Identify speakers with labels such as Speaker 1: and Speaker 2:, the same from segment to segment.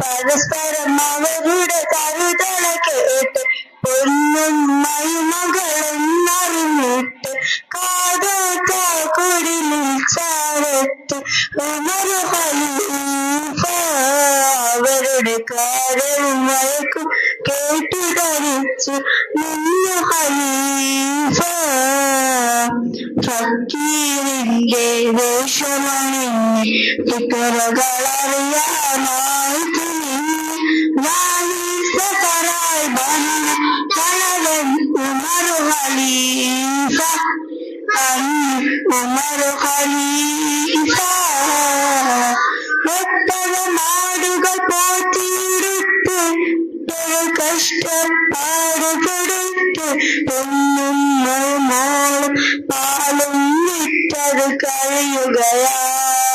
Speaker 1: പരസ്പരം അവരുടെ കരുതല കേട്ട് പൊന്നും മരുമകളും അറിഞ്ഞിട്ട് കാതോക്കുടിലിൽ ചാരത്ത് ഖലീഫ അവരുടെ കാരവും വഴക്കും കേട്ടു ധരിച്ചു നിന്നു ഖലീഫ ഫക്കീറിന്റെ വേഷമണിഞ്ഞ് ഫിക്കറുകളറിയാനായി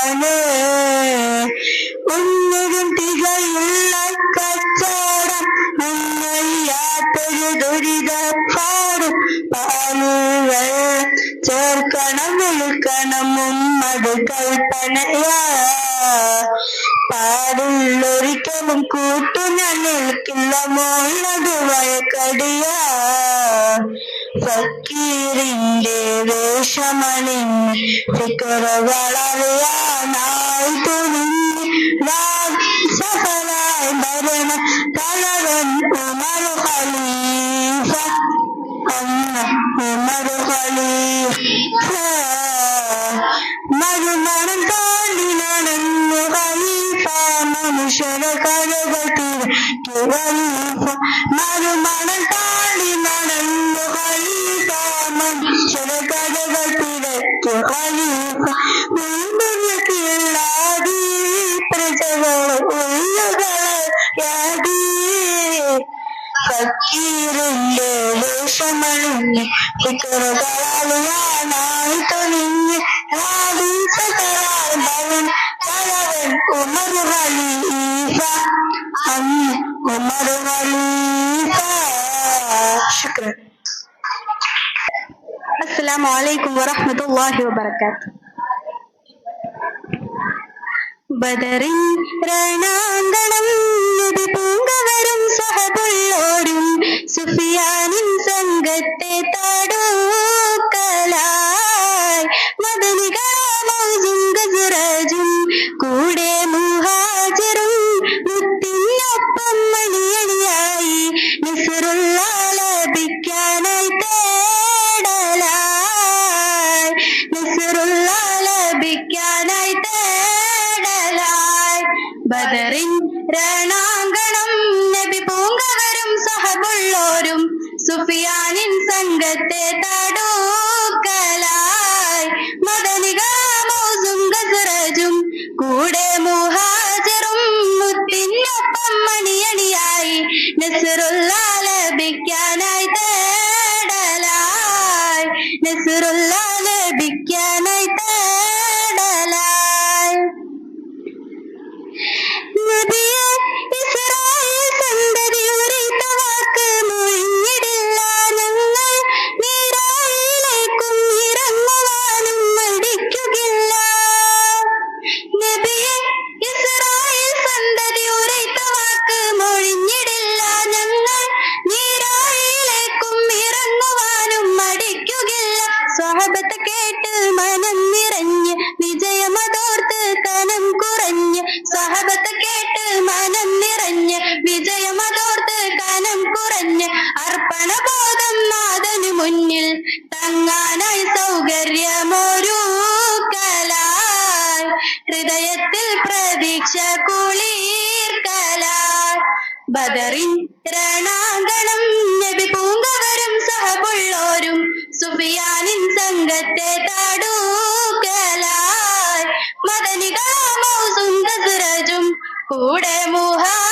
Speaker 1: കഴിയുകയാണ് ഒന്നിനും തികയുള്ള കച്ചവടം ഒന്നയ്യാത്തൊരു ദുരിതപ്പാടും പാലുകൾ ചേർക്കണം വിൽക്കണം അത് കൽപ്പനയാ പാടുള്ളൊരിക്കലും കൂട്ടു ഞാൻ നിൽക്കില്ല മോളത് വഴക്കടിയാ ഫക്കീറിന്റെ വേഷമണിഞ്ഞ് ഫിക്കറുകളറിയാനായി തുനിഞ്ഞ് സഫലായി ഭരണ തലവൻ ഉമർ ഖലീഫ അന്ന് ഉമർ ഖലീഫ മരുമണം താണ്ടി നടന്നു ഖലീഫ മനുഷ്യര കരകൾ തിരക്കി ഖലീഫ മരുമണം താണ്ടി നടന്നു ഖലീഫ മനുഷ്യര കരകൾ തിരക്കി ഖലീഫ ഉൾമുഖില്ലാതി പ്രജകൾ ഉള്ളുകളെ യാതി ഫക്കീറിന്റെ വേഷമണിഞ്ഞ് ഫിക്കറുകളായി തുനിഞ്ഞ് ഹാദീസകളാൽ ഭവൻ തലവൻ ഉമർ ഖലീഫ അന്ന് ഉമർ ഖലീഫ ശുക്രൻ അസ്സലാമു അലൈക്കും വറഹ്മത്തുള്ളാഹി വബറകാതുഹു ബദറിൻ രണാങ്കണം നബി പൂങ്കവരും സഹബുള്ളോരും സുഫിയാനിൻ സംഘത്തെ തടൂക്കലായി. മദനികാമൗസും ഗസുറജും കൂടെ ബദറിൻ രണാങ്കണം. നബി പൂങ്കവരും സഹബുള്ളോരും സുഫിയാനിൻ സംഘത്തെ തടൂക്കലായി. മദനികാമൗസും ഗസറജും കൂടെ മുഹാജിറും മുത്തിനൊപ്പം മണിയണിയായി. നസറുള്ള ലഭിക്കാനായി തേടലായി. നസറുള്ള
Speaker 2: സംഘത്തെ താടൂക്കലായി മദനികാമൗസും ദസ്റജും കൂടെ മുഹാജിറും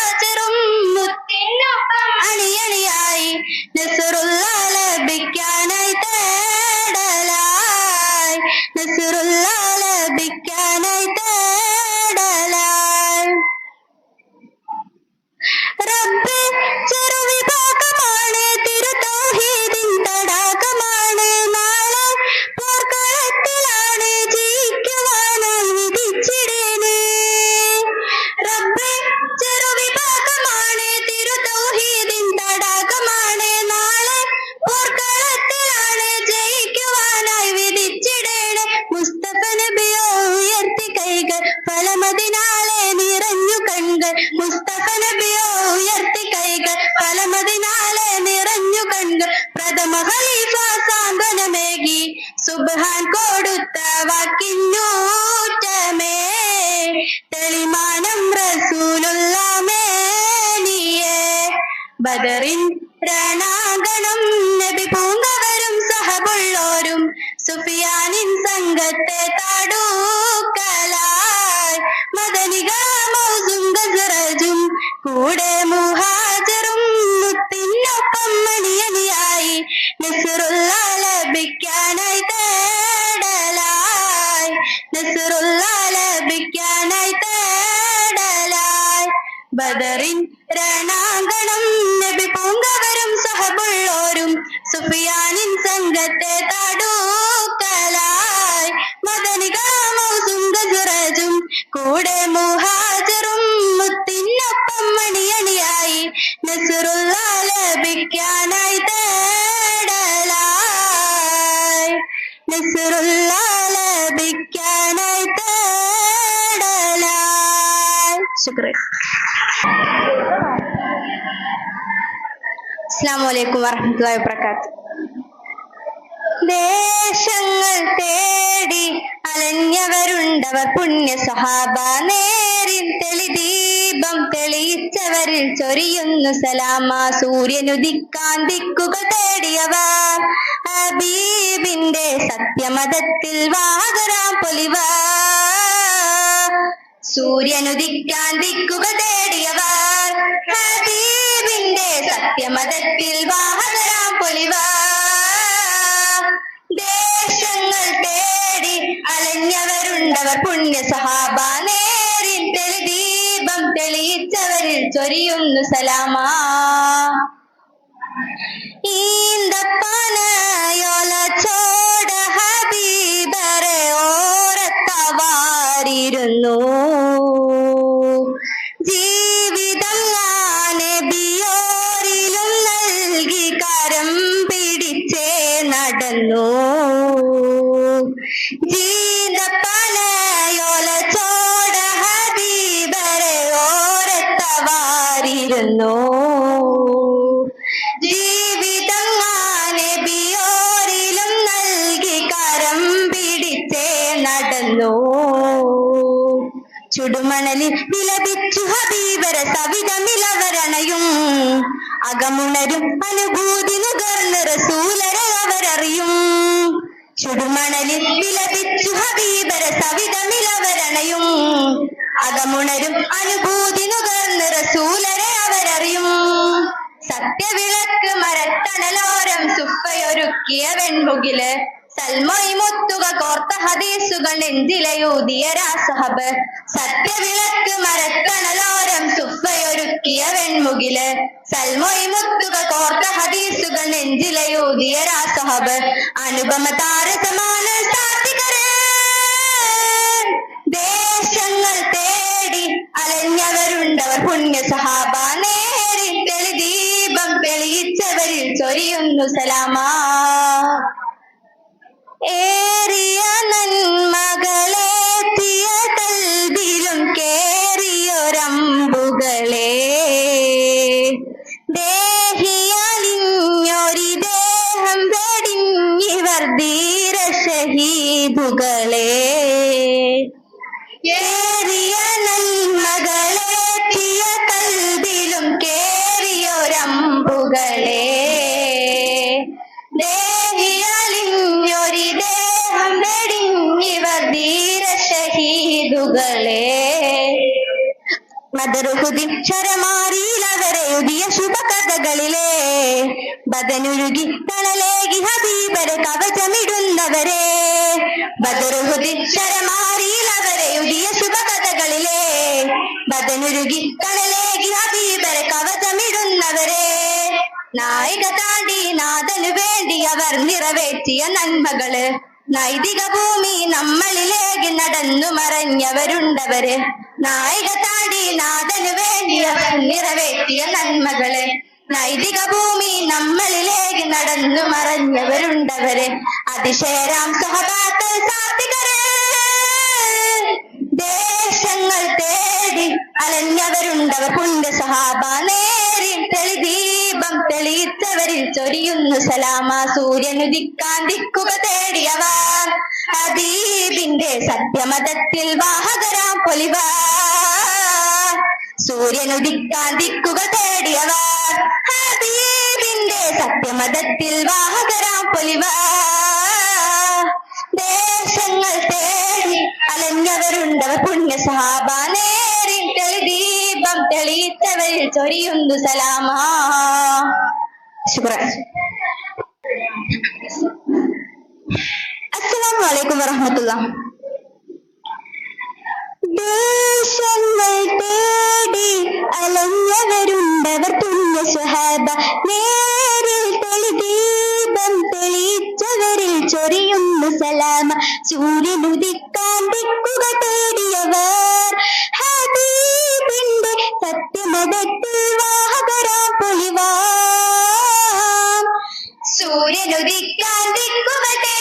Speaker 2: ബദറിൻ രണാങ്കണം അസ്സാം വലൈക്കും വറഹമത്തുള്ളാഹി വബറകാത്ത് ദേശങ്ങൾ തേടി അലഞ്ഞവരുണ്ടവർ പുണ്യ സഹാബ നേരിൻ തെളിദീപം തെളിയിച്ചവരിൽ ചൊരിയുന്നു സലാമ. സൂര്യനുദിക്കാൻ ദിക്കുകൾ തേടിയവർ ഹബീബിന്റെ സത്യമതത്തിൽ വാഹരാം പൊലിവ സൂര്യനുദിക്കാൻ ദിക്കുകൾ തേടിയവർ ഹബീബിന്റെ സത്യമതത്തിൽ വാഹകരാം പൊലിവ. ദേശങ്ങൾ തേടി അലഞ്ഞവരുണ്ടവർ പുണ്യ സഹാബ നേരിൽ തെളിദീപം തെളിയിച്ചവരിൽ ചൊരിയുന്നു സലാമാ. ഈന്തപ്പനയോല ചോട ഹബീബറെ ഓരത്തവാരിരുന്നു. ജീവിതം അനുഭൂതി നുകർന്ന് റസൂലരെ അവരറിയും. ചുടുമണലിൽ വിലപിച്ചു ഹബീബര സവിതമിലവരണയും അകമുണരും അനുഭൂതി നുകർന്ന് റസൂലരെ അവരറിയും. സത്യവിളക്ക് മരത്തണലോരം സുപ്പയൊരുക്കിയ വെൺമുകിൽ സൽമൊയ് മുത്തുക കോർത്ത ഹദീസുകൾ നെഞ്ചിലയൂതിയ രാസഹബ്. സത്യവിളക്ക് മരത്തണലോരം സുഫയൊരുക്കിയ വെൺമുകിൽ സൽമൊയ് മുത്തുക കോർത്ത ഹദീസുകൾ നെഞ്ചിലയൂതിയ രാസഹബ്. അനുപമ താരസമാന സാത്വികര്. ദേശങ്ങൾ തേടി അലഞ്ഞവരുണ്ടവർ പുണ്യ സഹാബ. നേരി തെളിദീപം തെളിയിച്ചവരിൽ ചൊരിയുന്നു സലാമാ. ഏറിയ നന്മകളെത്തിയ കൽവിലും ഒരമ്പുകളെ ദേഹിയലിഞ്ഞൊരി ദേഹം വെടിഞ്ഞിവർ ധീര ഷഹീദുകളെ ഏറിയ നന്മകളെ തിയ കൽവിലും കേറിയൊരമ്പുകളെ ദേഹിയലിഞ്ഞൊരി ദേഹം വെടിഞ്ഞിവർ ധീര ഷഹീദുകളെ മദറുഹുദിൻ ശരമാരിയിലവരെ എഴുതിയ ശുഭകഥകളിലെ. ബദനുരുകി തണലേകി ഹബീബരെ കവചമിടുന്നവരെ. ബദറുഹുദിൻ ശരമാരിയിലവരെ എഴുതിയ ശുഭകഥകളിലെ. ബദനുരുകി തണലേകി ഹബീബരെ കവചമിടുന്നവരെ. നായിക താണ്ടി നാഥനു വേണ്ടി അവർ നിറവേറ്റിയ നന്മകൾ. നൈതിക ഭൂമി നമ്മളിലേക്ക് നടന്നു മറഞ്ഞവരുണ്ടവര്. നായിക താടി നാഥനു വേണ്ടിയവർ നിറവേറ്റിയ നന്മകളെ. നൈതിക ഭൂമി നമ്മളിലേക്ക് നടന്നു മറഞ്ഞവരുണ്ടവര്. അതിശയരാം സഹപാക്കൾ സാത്വികര്. ദേശങ്ങൾ തേടി അലഞ്ഞവരുണ്ടവർ പുണ്യ സഹാബ നേരിൽ തെളിദീപം തെളിയിച്ചവരിൽ ചൊരിയുന്നു സലാമ. സൂര്യനുദിക്കാൻ ദിക്കുക തേടിയവർ. ഹബീബിന്റെ സത്യമതത്തിൽ വാഹകരാം പൊലിവ സൂര്യനുദിക്കാൻ ദിക്കുക തേടിയവർ. ഹബീബിന്റെ സത്യമതത്തിൽ വാഹകരാം പൊലിവ അലഞ്ഞവരുണ്ടവർ പുണ്യ സഹാബ നേരിൽ തെളിദീപം തെളിയിച്ചവരിൽ ചൊരിയുന്നു സലാമാ. ശുക്രൻ അസ്സലാമു അലൈക്കും വറഹമത്തുള്ള ദേശങ്ങൾ തേടി അലഞ്ഞവരുണ്ടവർ പുണ്യ സുഹാബ. നേരിൽ തെളിദീപം തെളിച്ചവരിൽ ചൊരിയുന്നു സലാമ. സൂര്യനുദിക്കാൻ ദിക്കുക തേടിയവർ. ഹബീബിന്റെ സത്യമതത്തിൽ വാഹകരാ പൊളിവാ സൂര്യനുദിക്കാൻ ദിക്കുക തേടിയവർ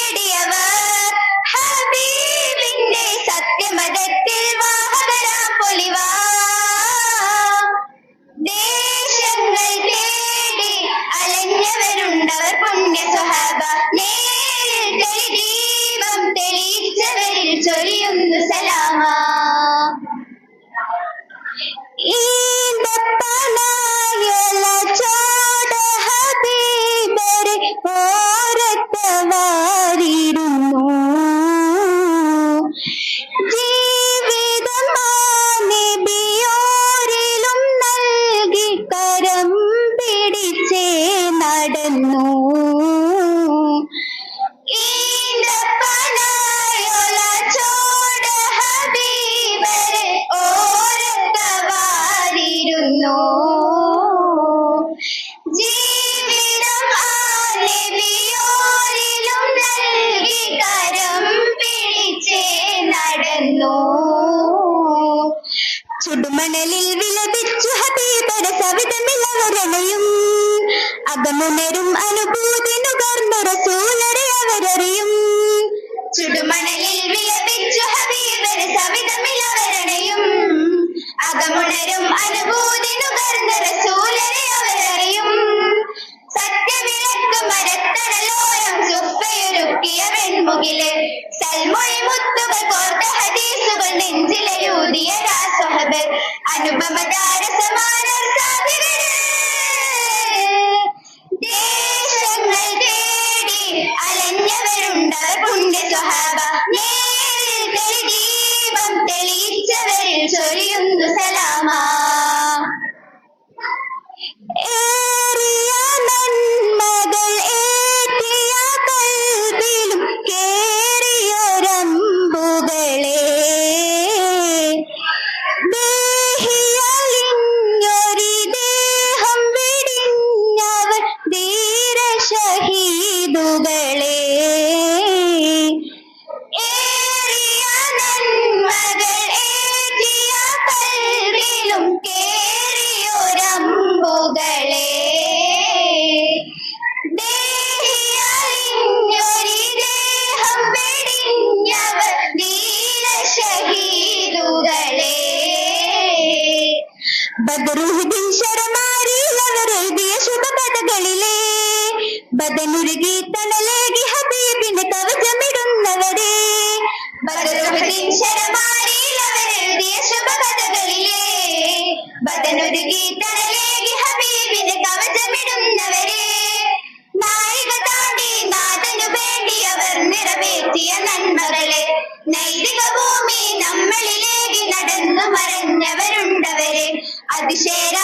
Speaker 3: അതിശയരാം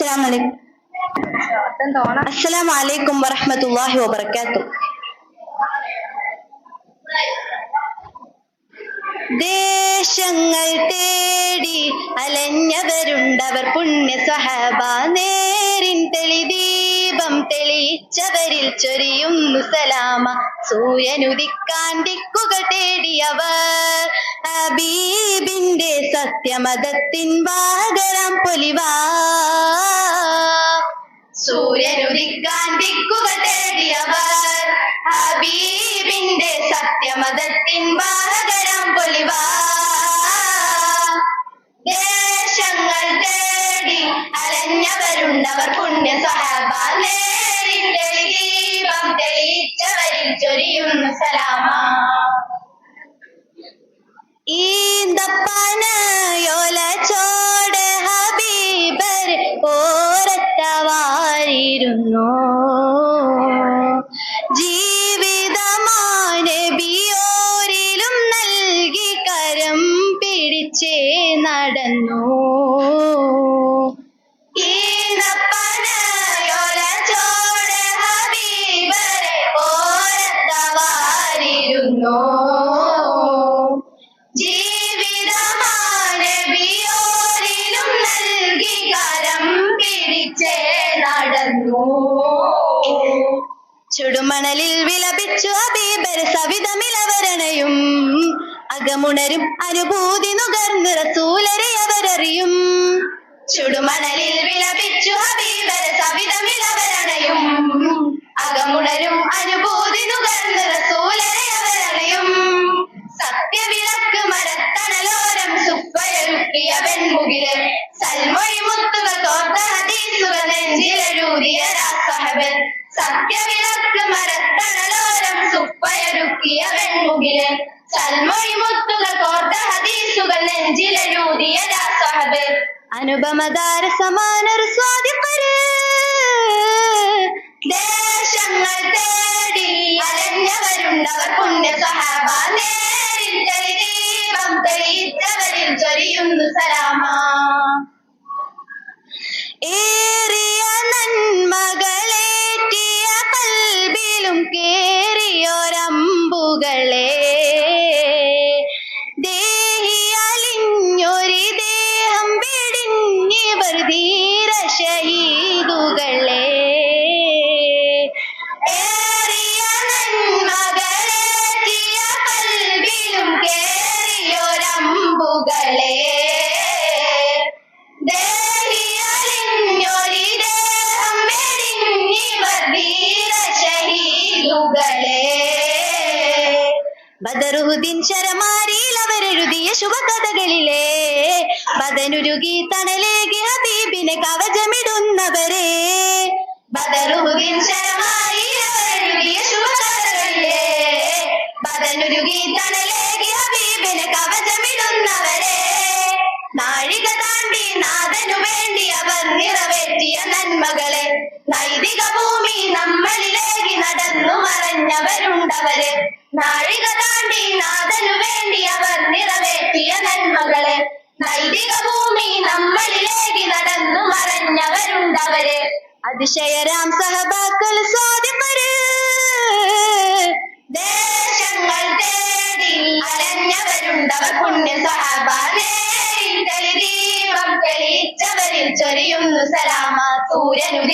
Speaker 3: السلام عليكم. السلام عليكم ورحمة الله وبركاته. ദേശങ്ങൾ തേടി അലഞ്ഞവരുണ്ടവർ പുണ്യ സഹബ നേരിൻ തെളിദീപം തെളിയിച്ചവരിൽ ചൊരിയുന്നു സലാമ. സൂര്യനുദിക്കാൻ ദിക്കുകൾ തേടിയവർ അബീബിന്റെ സത്യമതത്തിൻ വാഹകരാം പൊലിവാ. സൂര്യനുദിക്കാൻ ദിക്കുകൾ തേടിയവർ. ഹബീബിന്റെ സത്യമതത്തിൻ വാഹകരം പൊലിവാ ദേശങ്ങൾ തേടി അലഞ്ഞവരുണ്ടവർ പുണ്യ സഹബ നേരിൽ ദീപം തെളിയിച്ചവരിൽ ചൊരിയുന്ന സലാമ. ഈന്തപ്പനയോല ചോട് ഹബീബർ ഓരത്തവാരിരുന്നു ജീവിതമാനബിയോരിലും നൽകി കരം പിടിച്ചേ നടന്നു? ഈന്തപ്പനയോല നടന്നു. ചുടുമണലിൽ വിലപിച്ചു അബീബർ സവിതമിലവരണയും. അകമുണരും അനുഭൂതി നുകർന്ന് റസൂലരെ അവരറിയും ചുടുമണലിൽ വിലപിച്ചു ഹബീബർ സവിതമിലവരണയും. അകമുണരും അനുഭൂതി നുകർന്ന് റസൂലരെ അവരറിയും സത്യവിളക്ക് സുപ്പയൊരുക്കിയ വെൺമുകിൽ സൽമൊഴി മുത്തുകൾ തോർത്ത ഹദീസുകൾ നെഞ്ചിലെഴുതിയ രാസഹബൻ സത്യവിളക്ക് മരത്തണലോരം സുപ്പയൊരുക്കിയ വെൺമുകിൽ സൽമൊഴി മുത്തുകൾ കോർത്ത ഹദീസുകൾ നെഞ്ചിലെഴുതിയ രാസഹബ് അനുപമതാര സമാനർ സ്വാതിപ്പര് ബദറുദ്ദീൻ ശരമാരിയിൽ അവരെഴുതിയ ശുഭകഥകളിലെ ബദനുരുകി തണലേകി ഹബീബിനെ കവചമിടുന്നവരെ. ബദറുദ്ദീൻ ശരമാരിയിൽ സൂര്യനുദിക്കാൻ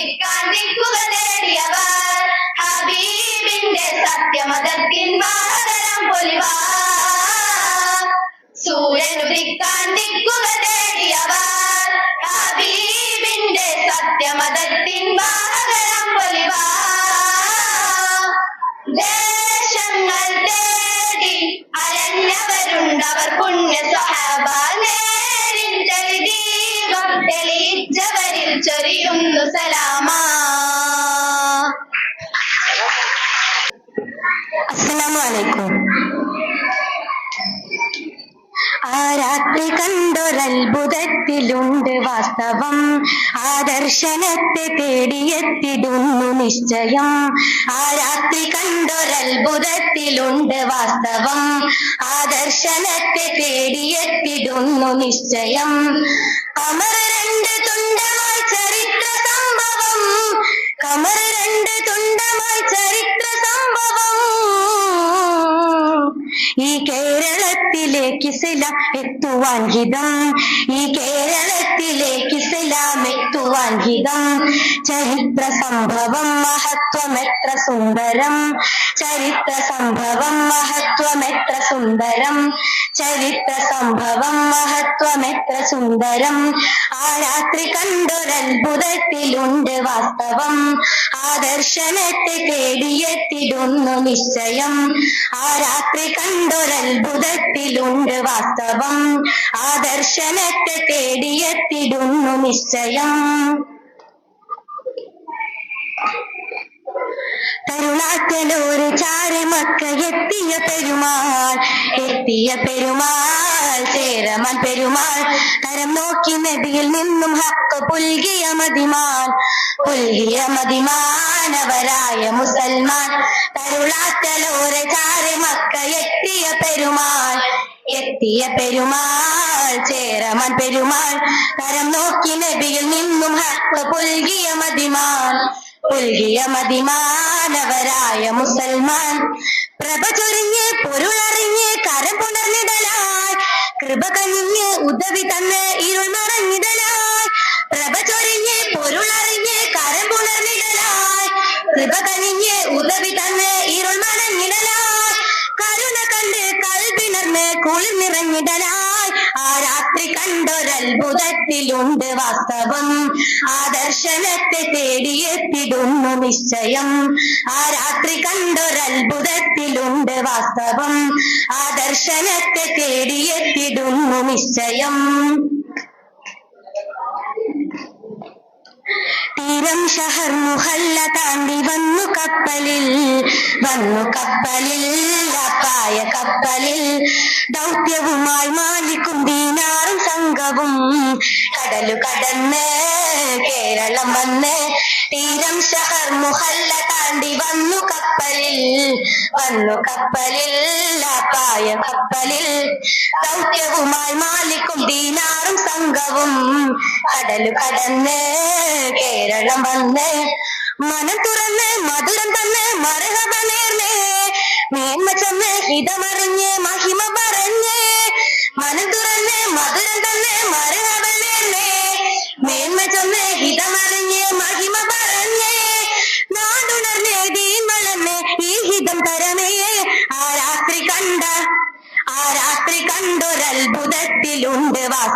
Speaker 1: ആ രാത്രി കണ്ടൊരത്ഭുതത്തിലുണ്ട് വാസ്തവം. ആ ദർശനത്തെ തേടിയെത്തിടുന്നു നിശ്ചയം. ആ രാത്രി കണ്ടൊരത്ഭുതത്തിലുണ്ട് വാസ്തവം. ആ ദർശനത്തെ തേടിയെത്തിടുന്നു നിശ്ചയം. കമർ രണ്ട് തുണ്ടമായി ചരിത്ര സംഭവം. കമർ രണ്ട് തുണ്ടമായി ചരിത്ര സംഭവം. ഈ കേരളത്തിലെ ഇസ്ലാം എത്തുവാൻ ഹിതം. ഈ കേരളത്തിലേക്ക് ഇസ്ലാം എത്തുവാൻ ഹിതം. ചരിത്ര സംഭവം മഹത്വം എത്ര സുന്ദരം. ചരിത്ര സംഭവം മഹത്വം എത്ര സുന്ദരം. ചരിത്ര സംഭവം മഹത്വം എത്ര സുന്ദരം. ആ രാത്രി കണ്ടൊരത്ഭുതത്തിലുണ്ട് വാസ്തവം. ആ ദർശനത്തെ തേടിയെത്തിടുന്നു നിശ്ചയം. ആ രാത്രി കണ്ടൊരത്ഭുതത്തിലുണ്ട് വാസ്തവം. ആ ദർശനത്തെ തേടിയെത്തിടുന്നു നിശ്ചയം. തരുണാക്കലൂര് ചാരമക്ക എത്തിയ പെരുമാൾ എത്തിയ പെരുമാൾ ചേരമൻ പെരുമാൾ. കരം നോക്കി നദിയിൽ നിന്നും ഹക്ക പുൽകിയ മതിമാൻ പുൽകിയ മതിമാനവരായ മുസൽമാൻ. തരുളാക്കലോരെ ചാരമക്ക എത്തിയ പെരുമാൾ എത്തിയ പെരുമാൾ ചേരമൻ പെരുമാൾ. കരം നോക്കി നബിയിൽ നിന്നും ഹക്ക പുൽകിയ മതിമാൻ പുൽകിയ മതിമാനവരായ മുസൽമാൻ. പ്രഭ ചൊരിഞ്ഞ് പൊരുളറിഞ്ഞ് കരം പുണർന്നിടലായി. കൃപ കനിഞ്ഞ് ഉദവി തന്ന് ഇരുൾ മറഞ്ഞിടലായി പ്രഭ ചൊരിഞ്ഞ് പൊരുളറിഞ്ഞ് കരം പുണർന്നിടലായി. കൃപ കനിഞ്ഞ് ഉദവി തന്ന് കൽവിണർന്ന് കുളിർ നിറഞ്ഞിടലായി ആ രാത്രി കണ്ടൊരത്ഭുതത്തിലുണ്ട് വാസ്തവം. ആ ദർശനത്തെ തേടിയെത്തിടുന്നു നിശ്ചയം. ആ രാത്രി കണ്ടൊരത്ഭുതത്തിലുണ്ട് വാസ്തവം. ആ ദർശനത്തെ തേടിയെത്തിടുന്നു നിശ്ചയം. തീരം ഷഹർ മുഹല്ല താണ്ടി വന്നു കപ്പലിൽ. വന്നു കപ്പലിൽ അപ്പായ കപ്പലിൽ. ദൗത്യവുമായി മാലിക്കും ദീനാറും സംഘവും. കടലു കടന്ന് കേരളം വന്ന് തീരം ഷഹർ മുഹല്ല താണ്ടി വന്നു കപ്പലിൽ. വന്നു കപ്പലിൽ ലാപ്പായ കപ്പലിൽ. ദൗത്യവുമായി മാലിക്കും ദീനാറും സംഘവും. കടലു കടന്ന് കേരളം വന്ന്. മനം തുറന്ന് മധുരം തന്ന് മരഹബ നേർന്ന്. മേന്മ ചെന്ന് ഹിതമറിഞ്ഞ് മഹിമ പറഞ്ഞ്. മനം തുറന്ന് മധുരം തന്ന് മരഹബ നേർന്ന്.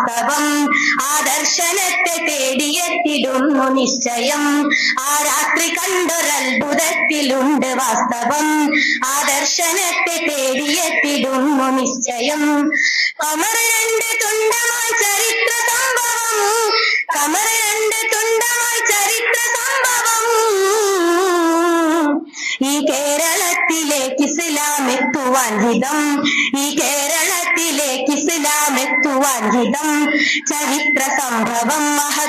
Speaker 1: വാസ്തവം. ആ ദർശനത്തെ തേടിയെത്തിടുന്നു നിശ്ചയം. ആ രാത്രി കണ്ടൊരത്ഭുതത്തിലുണ്ട് വാസ്തവം. ആ ദർശനത്തെ തേടിയെത്തിടുന്നു നിശ്ചയം. കമർ രണ്ട് തുണ്ടമായി ചരിത്ര സംഭവം. കമർ രണ്ട് തുണ്ടമായി ചരിത്ര സംഭവം. ഈ കേരളത്തിലേക്ക് ഇസ്ലാം എത്തുവാൻ ഹിതം. ഈ കേരളത്തിലേക്ക് ഇസ്ലാം എത്തുവാൻ ഹിതം. ചരിത്ര സംഭവം മഹ